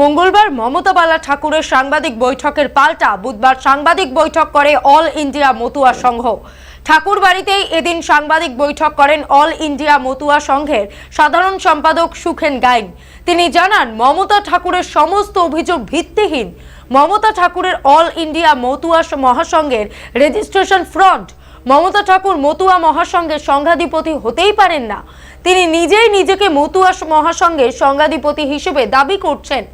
মঙ্গলবার মমতা বালা ঠাকুরের সাংবাদিক বৈঠকের পাল্টা বুধবার সাংবাদিক বৈঠক করে অল ইন্ডিয়া মতুয়া সংঘ। ঠাকুর বাড়িতেই এদিন সাংবাদিক বৈঠক করেন অল ইন্ডিয়া মতুয়া সংঘের সাধারণ সম্পাদক সুখেন গাইন তিনি জানান, মমতা ঠাকুরের সমস্ত অভিযোগ ভিত্তিহীন। মমতা ঠাকুরের অল ইন্ডিয়া মতুয়া মহাসংঘের রেজিস্ট্রেশন ফ্রড মমতা ঠাকুর মতুয়া মহাসংঘের সংঘাধিপতি হতেই পারেন না। তিনি নিজেই নিজেকে মতুয়া মহাসংঘের সংঘাধিপতি হিসেবে দাবি করছেন।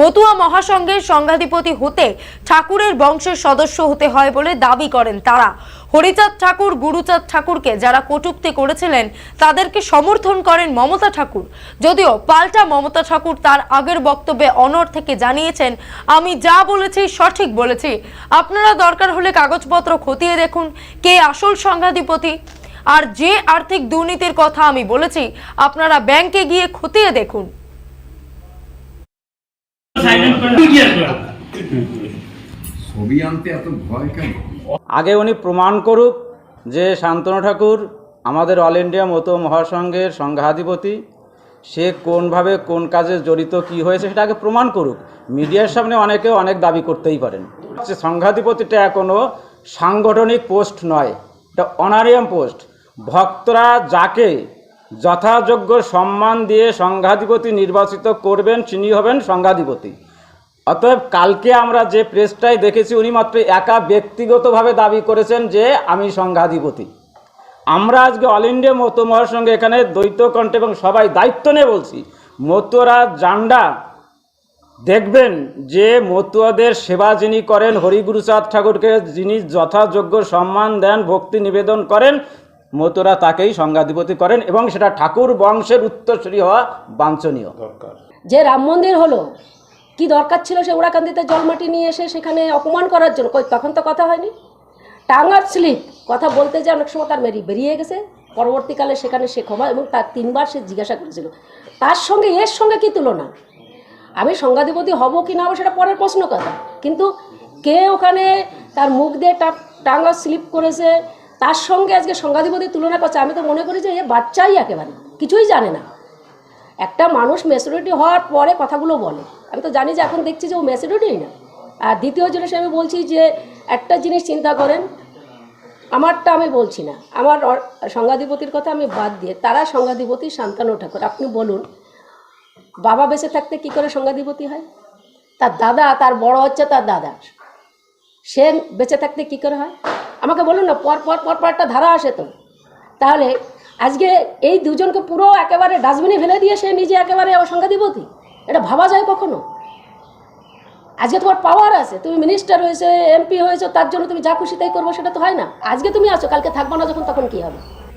মতুয়া মহাসংঘের সংঘাধিপতি হতে ঠাকুরের বংশের সদস্য হতে হয় বলে দাবি করেন তারা। হরিচাঁদ ঠাকুর, গুরুচাঁদ ঠাকুরকে যারা কটূক্তি করেছিলেন, তাদেরকে সমর্থন করেন মমতা ঠাকুর। যদিও পাল্টা মমতা ঠাকুর তার আগের বক্তব্যে অনর থেকে জানিয়েছেন, আমি যা বলেছি সঠিক বলেছি। আপনারা দরকার হলে কাগজপত্র খতিয়ে দেখুন। কে আসল সংঘাধিপতি? আর যে আর্থিক দুর্নীতির কথা আমি বলেছি আপনারা ব্যাংকে গিয়ে খতিয়ে দেখুন। সাইলেন্ট করে মিডিয়া ক্লাব ছবি আনতে এত ভয় কেন? আগে উনি প্রমাণ করুক যে শান্তনু ঠাকুর আমাদের অল ইন্ডিয়া মতো মহাসংঘের সংঘাধিপতি সে কোনভাবে কোন কাজে জড়িত কি হয়েছে সেটা আগে প্রমাণ করুক। মিডিয়ার সামনে অনেকে অনেক দাবি করতেই পারেন। যে সংঘাধিপতিটা কোনো সাংগঠনিক পোস্ট নয় এটা অনারিয়াম পোস্ট। ভক্তরা যাকে যথাযোগ্য সম্মান দিয়ে সংঘাধিপতি নির্বাচিত করবেন, তিনি হবেন সংঘাধিপতি। অতএব কালকে আমরা যে প্রেসটাই দেখেছি, উনি মাত্র একা ব্যক্তিগতভাবে দাবি করেছেন যে আমি সংঘাধিপতি। আমরা আজকে অল ইন্ডিয়া মতো মহাসংঘে এখানে দ্বৈত কণ্ঠে এবং সবাই দায়িত্ব নিয়ে বলছি, মতুয়ারা জান্ডা দেখবেন যে মতুয়াদের সেবা যিনি করেন হরিগুরুচাঁদ ঠাকুরকে যিনি যথাযোগ্য সম্মান দেন, ভক্তি নিবেদন করেন মতুরা তাকেই সংঘাধিপতি করেন এবং সেটা ঠাকুর বংশের উত্তরসূরি হওয়া বাঞ্ছনীয়। যে রাম মন্দির হলো কি দরকার ছিল সে ওরাকান্দিতে জলমাটি নিয়ে এসে সেখানে অপমান করার জন্য? কই তখন তো কথা হয়নি। টাঙ্গার স্লিপ কথা বলতে যে অনেক সময় তার মেরি বেরিয়ে গেছে। পরবর্তীকালে সেখানে সে ক্ষমা এবং তার তিনবার সে জিজ্ঞাসা করেছিল। তার সঙ্গে এর সঙ্গে কি তুলনা? আমি সংঘাধিপতি হব কি না হব সেটা পরের প্রশ্ন কথা। কিন্তু কে ওখানে তার মুখ দিয়ে টা- টাঙ্গা স্লিপ করেছে? তার সঙ্গে আজকে সংঘাধিপতি তুলনা করছে। আমি তো মনে করি যে এ বাচ্চাই একেবারে, কিছুই জানে না। একটা মানুষ ম্যাচুরিটি হওয়ার পরে কথাগুলো বলে। আমি তো জানি যে এখন দেখছি যে ও ম্যাচুরিটিই না। আর দ্বিতীয় জিনিস আমি বলছি যে একটা জিনিস চিন্তা করেন, আমারটা আমি বলছি না। আমার সংঘাধিপতির কথা আমি বাদ দিয়ে, তারা সংঘাধিপতি শান্তানু ঠাকুর, আপনি বলুন, বাবা বেঁচে থাকতে কি করে সংঘাধিপতি হয়? তার দাদা, তার বড় হচ্ছে তার দাদা। সে বেঁচে থাকতে কি করে হয়? আমাকে বলুন না, পর পর পর পর একটা ধারা আসে তো। তাহলে আজকে এই দুজনকে পুরো একেবারে ডাস্টবিনে ফেলে দিয়ে সে নিজে একেবারে অসংখ্যা দিব কি এটা ভাবা যায় কখনো? আজকে তোমার পাওয়ার আছে, তুমি মিনিস্টার হয়েছে এমপি হয়েছে, তার জন্য তুমি যা খুশি তাই করব, সেটা তো হয় না। আজকে তুমি আছো, কালকে থাকব না যখন, তখন কি হবে?